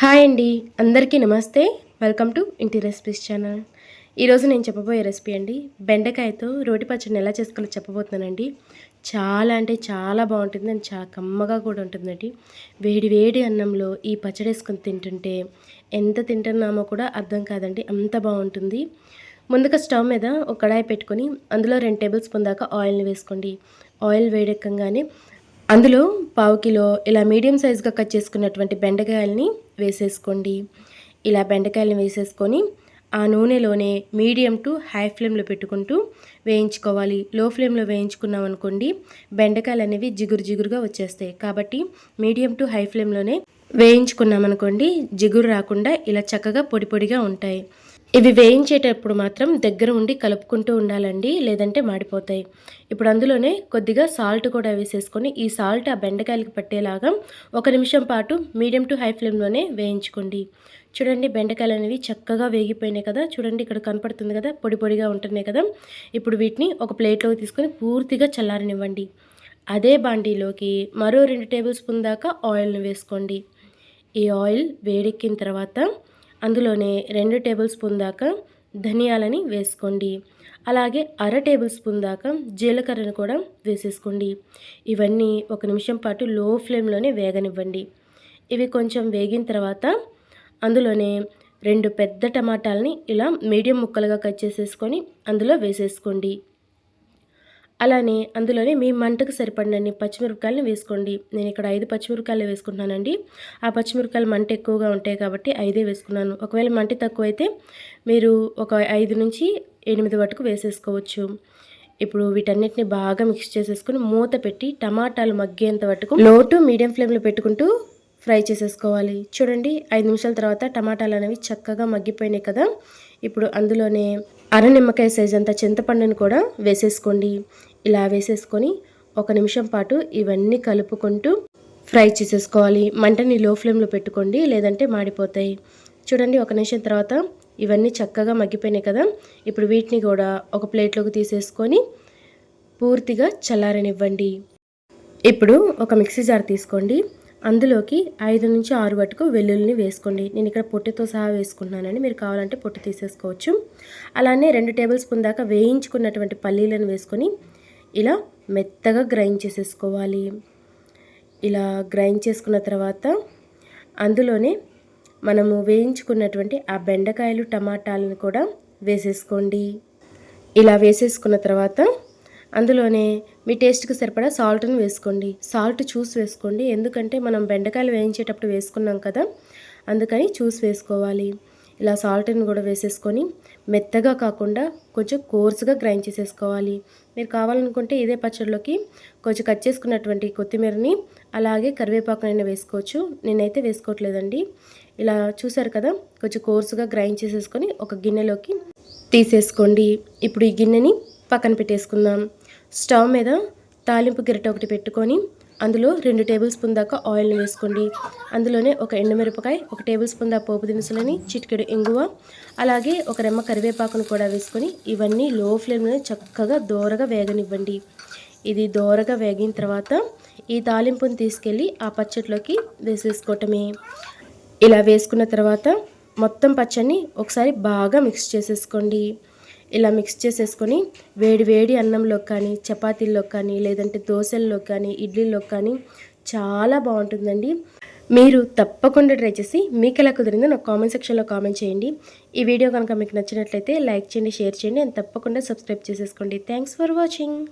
Hi అండి. అందరికీ నమస్తే. వెల్కమ్ టు ఇంటి రెసిపీస్ ఛానల్. ఈరోజు నేను చెప్పబోయే రెసిపీ అండి బెండకాయతో రోటి పచ్చడిని ఎలా చేసుకోవాలో చెప్పబోతున్నానండి. చాలా అంటే చాలా బాగుంటుంది అండ్ చాలా కమ్మగా కూడా ఉంటుందండి. వేడి వేడి అన్నంలో ఈ పచ్చడి వేసుకొని తింటుంటే ఎంత తింటున్నామో కూడా అర్థం కాదండి అంత బాగుంటుంది. ముందుగా స్టవ్ మీద ఒక కడాయి పెట్టుకొని అందులో రెండు టేబుల్ స్పూన్ దాకా ఆయిల్ని వేసుకోండి. ఆయిల్ వేడెక్కగానే అందులో పావు కిలో ఇలా మీడియం సైజుగా కట్ చేసుకున్నటువంటి బెండకాయలని వేసేసుకోండి. ఇలా బెండకాయలను వేసేసుకొని ఆ నూనెలోనే మీడియం టు హై ఫ్లేమ్లో పెట్టుకుంటూ వేయించుకోవాలి. లో ఫ్లేమ్లో వేయించుకున్నాం అనుకోండి బెండకాయలు అనేవి జిగురు జిగురుగా వచ్చేస్తాయి. కాబట్టి మీడియం టు హై ఫ్లేమ్లోనే వేయించుకున్నాం అనుకోండి జిగురు రాకుండా ఇలా చక్కగా పొడి పొడిగా ఉంటాయి. ఇవి వేయించేటప్పుడు మాత్రం దగ్గర ఉండి కలుపుకుంటూ ఉండాలండి లేదంటే మాడిపోతాయి. ఇప్పుడు అందులోనే కొద్దిగా సాల్ట్ కూడా వేసేసుకొని ఈ సాల్ట్ ఆ బెండకాయలకి పట్టేలాగా ఒక నిమిషం పాటు మీడియం టు హై ఫ్లేమ్లోనే వేయించుకోండి. చూడండి బెండకాయలు అనేవి చక్కగా వేగిపోయినాయి కదా. చూడండి ఇక్కడ కనపడుతుంది కదా పొడి పొడిగా ఉంటున్నాయి కదా. ఇప్పుడు వీటిని ఒక ప్లేట్లోకి తీసుకొని పూర్తిగా చల్లారనివ్వండి. అదే బాండీలోకి మరో రెండు టేబుల్ స్పూన్ దాకా ఆయిల్ని వేసుకోండి. ఈ ఆయిల్ వేడెక్కిన తర్వాత అందులోనే రెండు టేబుల్ స్పూన్ దాకా ధనియాలని వేసుకోండి. అలాగే అర టేబుల్ స్పూన్ దాకా జీలకర్రను కూడా వేసేసుకోండి. ఇవన్నీ ఒక నిమిషం పాటు లో ఫ్లేమ్లోనే వేగనివ్వండి. ఇవి కొంచెం వేగిన తర్వాత అందులోనే రెండు పెద్ద టమాటాలని ఇలా మీడియం ముక్కలుగా కట్ చేసేసుకొని అందులో వేసేసుకోండి. అలానే అందులోనే మీ మంటకు సరిపడినన్ని పచ్చిమిరపకాయలను వేసుకోండి. నేను ఇక్కడ ఐదు పచ్చిమిరపకాయలు వేసుకుంటున్నానండి. ఆ పచ్చిమిరపకాయలు మంట ఎక్కువగా ఉంటాయి కాబట్టి ఐదే వేసుకున్నాను. ఒకవేళ మంట తక్కువైతే మీరు ఒక ఐదు నుంచి ఎనిమిది వరకు వేసేసుకోవచ్చు. ఇప్పుడు వీటన్నిటిని బాగా మిక్స్ చేసేసుకుని మూత పెట్టి టమాటాలు మగ్గేంత వరకు లో టు మీడియం ఫ్లేమ్లో పెట్టుకుంటూ ఫ్రై చేసేసుకోవాలి. చూడండి ఐదు నిమిషాల తర్వాత టమాటాలు అనేవి చక్కగా మగ్గిపోయినాయి కదా. ఇప్పుడు అందులోనే అర నిమ్మకాయ సైజ్ అంత చింతపండుని కూడా వేసేసుకోండి. ఇలా వేసేసుకొని ఒక నిమిషం పాటు ఇవన్నీ కలుపుకుంటూ ఫ్రై చేసేసుకోవాలి. మంటని లో ఫ్లేమ్లో పెట్టుకోండి లేదంటే మాడిపోతాయి. చూడండి ఒక నిమిషం తర్వాత ఇవన్నీ చక్కగా మగ్గిపోయినాయి కదా. ఇప్పుడు వీటిని కూడా ఒక ప్లేట్లోకి తీసేసుకొని పూర్తిగా చల్లారనివ్వండి. ఇప్పుడు ఒక మిక్సీ జార్ తీసుకోండి. అందులోకి ఐదు నుంచి ఆరు వరకు వెల్లుల్లిని వేసుకోండి. నేను ఇక్కడ పొట్టుతో సహా వేసుకుంటున్నానండి. మీరు కావాలంటే పొట్టు తీసేసుకోవచ్చు. అలానే రెండు టేబుల్ స్పూన్ దాకా వేయించుకున్నటువంటి పల్లీలను వేసుకొని ఇలా మెత్తగా గ్రైండ్ చేసేసుకోవాలి. ఇలా గ్రైండ్ చేసుకున్న తర్వాత అందులోనే మనము వేయించుకున్నటువంటి ఆ బెండకాయలు టమాటాలను కూడా వేసేసుకోండి. ఇలా వేసేసుకున్న తర్వాత అందులోనే మీ టేస్ట్కి సరిపడా సాల్ట్ని వేసుకోండి. సాల్ట్ చూసి వేసుకోండి. ఎందుకంటే మనం బెండకాయలు వేయించేటప్పుడు వేసుకున్నాం కదా అందుకని చూసి వేసుకోవాలి. ఇలా సాల్ట్ని కూడా వేసేసుకొని మెత్తగా కాకుండా కొంచెం కోర్సుగా గ్రైండ్ చేసేసుకోవాలి. మీరు కావాలనుకుంటే ఇదే పచ్చడిలోకి కొంచెం కట్ చేసుకున్నటువంటి కొత్తిమీరని అలాగే కరివేపాకునైనా వేసుకోవచ్చు. నేనైతే వేసుకోవట్లేదండి. ఇలా చూసారు కదా కొంచెం కోర్సుగా గ్రైండ్ చేసేసుకొని ఒక గిన్నెలోకి తీసేసుకోండి. ఇప్పుడు ఈ గిన్నెని పక్కన పెట్టేసుకుందాం. స్టవ్ మీద తాలింపు గిరిట ఒకటి పెట్టుకొని అందులో రెండు టేబుల్ స్పూన్ దాకా ఆయిల్ని వేసుకోండి. అందులోనే ఒక ఎండుమిరపకాయ ఒక టేబుల్ స్పూన్ దాకా పోపు దినుసులని చిటికెడు ఇంగువ అలాగే ఒక రెమ్మ కరివేపాకును కూడా వేసుకొని ఇవన్నీ లో ఫ్లేమ్లో చక్కగా దోరగా వేగనివ్వండి. ఇది దోరగా వేగిన తర్వాత ఈ తాలింపుని తీసుకెళ్ళి ఆ పచ్చట్లోకి వేసేసుకోవటమే. ఇలా వేసుకున్న తర్వాత మొత్తం పచ్చడిని ఒకసారి బాగా మిక్స్ చేసేసుకోండి. ఇలా మిక్స్ చేసేసుకొని వేడి వేడి అన్నంలో కానీ చపాతీల్లో కానీ లేదంటే దోశల్లో కానీ ఇడ్లీలో కానీ చాలా బాగుంటుందండి. మీరు తప్పకుండా ట్రై చేసి మీకు ఎలా కుదిరిందో నాకు కామెంట్ సెక్షన్లో కామెంట్ చేయండి. ఈ వీడియో కనుక మీకు నచ్చినట్లయితే లైక్ చేయండి షేర్ చేయండి అండ్ తప్పకుండా సబ్స్క్రైబ్ చేసేసుకోండి. Thanks for watching